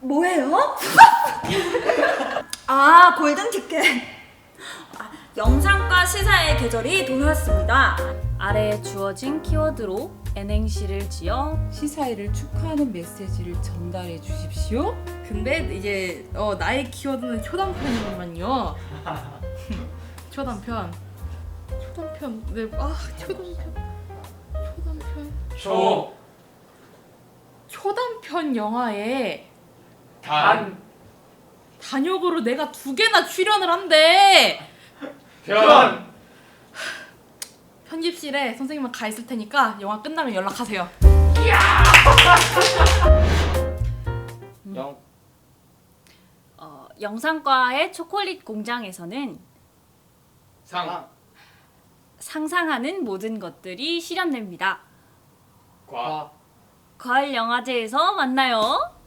뭐예요? 아 골든 티켓. 아, 영상과 시사의 계절이 돌아왔습니다. 아래에 주어진 키워드로 N행시를 지어 시사회를 축하하는 메시지를 전달해 주십시오. 근데 이제 어, 나의 키워드는 초단편이구만요. 초단편. 초단편. 네, 아 초단편. 초단편. 초. 초단편 영화에 단, 단역으로 내가 두 개나 출연을 한대. 편, 편집실에 선생님은 가 있을 테니까 영화 끝나면 연락하세요. 영, 어, 영상과의 초콜릿 공장에서는 상, 상상하는 모든 것들이 실현됩니다. 과, 가을 영화제에서 만나요.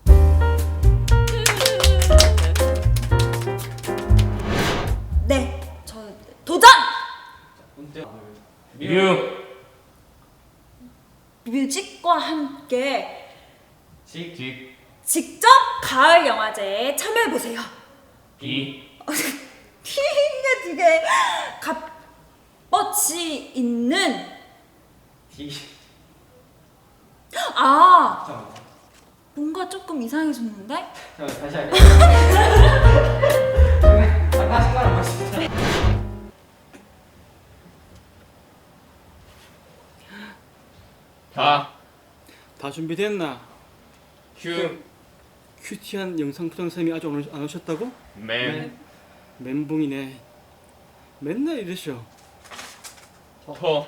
뮤, 뮤직과 함께 직, 직, 직접 가을 영화제에 참여해 보세요. 비, 이게 되게 값어치 있는 디, 아 잠깐만, 뭔가 조금 이상해졌는데? 잠깐만, 다시 할게. 잠깐 시간 마시자. 다, 다 준비됐나? 큐, 큐티한 영상 포장쌤이 아직 안 오셨- 안 오셨다고? 맨, 멘붕이네. 맨날 이러셔. 토,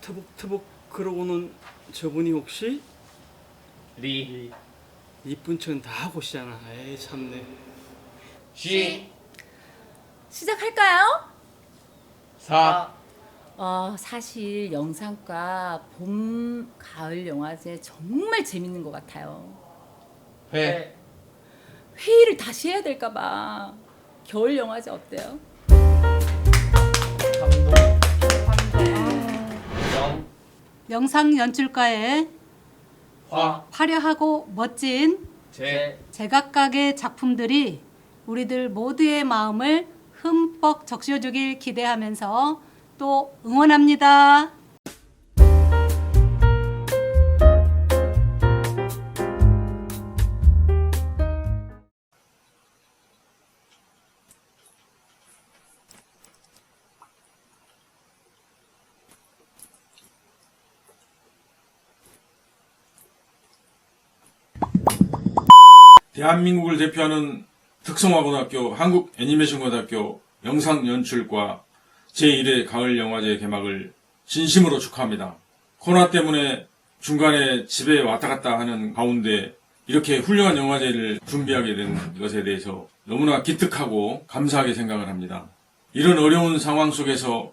터벅터벅 걸어오는 저분이 혹시 리, 이쁜 척은 다 하고 오시잖아. 에이 참네. 시, 시작할까요? 사, 어, 사실 영상과 봄, 가을 영화제 정말 재밌는 것 같아요. 회, 회의를 다시 해야 될까봐. 겨울 영화제 어때요? 영, 영상 연출가의 화, 화려하고 멋진 제, 제각각의 작품들이 우리들 모두의 마음을 흠뻑 적셔주길 기대하면서 또 응원합니다. 대한민국을 대표하는 특성화고등학교 한국애니메이션고등학교 영상연출과 제1회 가을 영화제 개막을 진심으로 축하합니다. 코로나 때문에 중간에 집에 왔다 갔다 하는 가운데 이렇게 훌륭한 영화제를 준비하게 된 것에 대해서 너무나 기특하고 감사하게 생각을 합니다. 이런 어려운 상황 속에서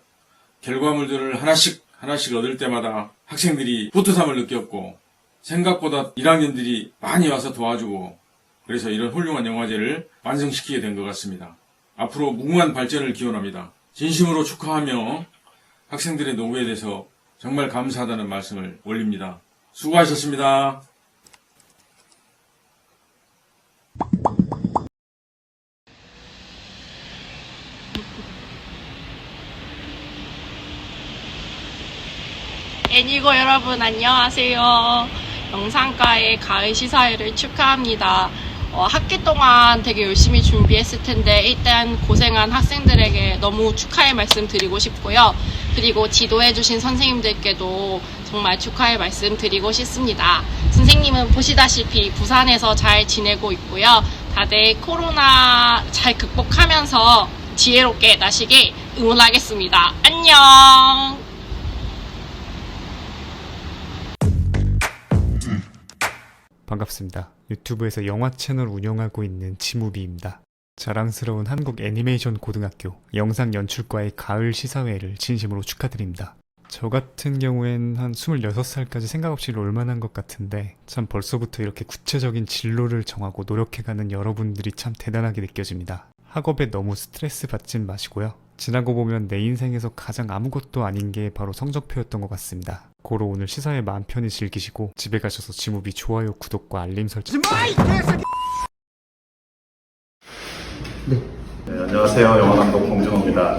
결과물들을 하나씩 하나씩 얻을 때마다 학생들이 뿌듯함을 느꼈고 생각보다 1학년들이 많이 와서 도와주고 그래서 이런 훌륭한 영화제를 완성시키게 된 것 같습니다. 앞으로 무궁한 발전을 기원합니다. 진심으로 축하하며 학생들의 노고에 대해서 정말 감사하다는 말씀을 올립니다. 수고하셨습니다. 애니고 여러분 안녕하세요. 영상과의 가을 시사회를 축하합니다. 어, 학기 동안 되게 열심히 준비했을 텐데 일단 고생한 학생들에게 너무 축하의 말씀 드리고 싶고요. 그리고 지도해주신 선생님들께도 정말 축하의 말씀 드리고 싶습니다. 선생님은 보시다시피 부산에서 잘 지내고 있고요. 다들 코로나 잘 극복하면서 지혜롭게 나시길 응원하겠습니다. 안녕! 반갑습니다. 유튜브에서 영화 채널 운영하고 있는 지무비입니다. 자랑스러운 한국 애니메이션 고등학교 영상 연출과의 가을 시사회를 진심으로 축하드립니다. 저 같은 경우엔 한 26살까지 생각 없이 롤만한 것 같은데 참 벌써부터 이렇게 구체적인 진로를 정하고 노력해가는 여러분들이 참 대단하게 느껴집니다. 학업에 너무 스트레스 받진 마시고요. 지나고 보면 내 인생에서 가장 아무것도 아닌 게 바로 성적표였던 것 같습니다. 고로 오늘 시사회 마음 편히 즐기시고 집에 가셔서 지무비 좋아요, 구독과 알림 설정. 네, 안녕하세요. 영화 감독 봉준호입니다.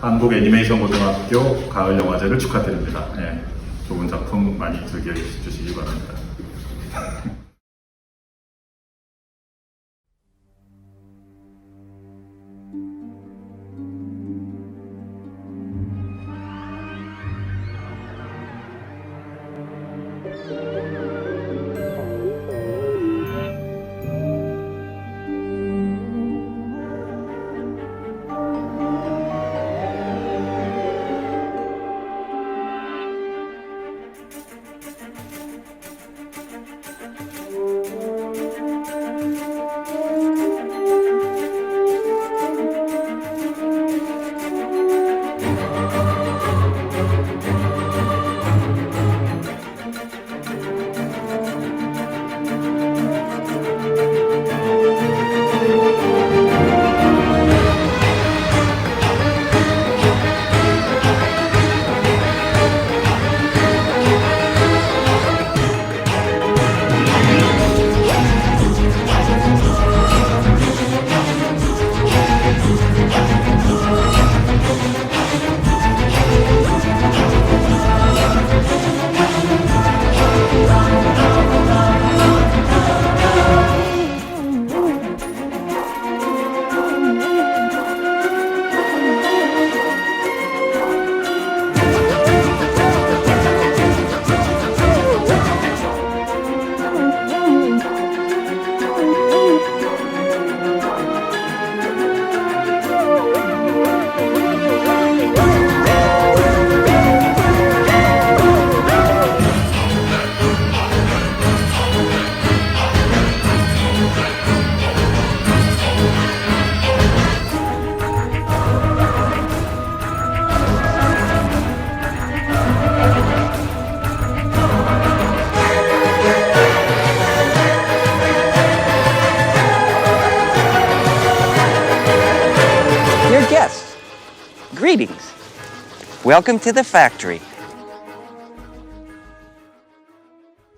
한국 애니메이션 고등학교 가을 영화제를 축하드립니다. 네, 좋은 작품 많이 즐겨 주시기 바랍니다. Welcome to the factory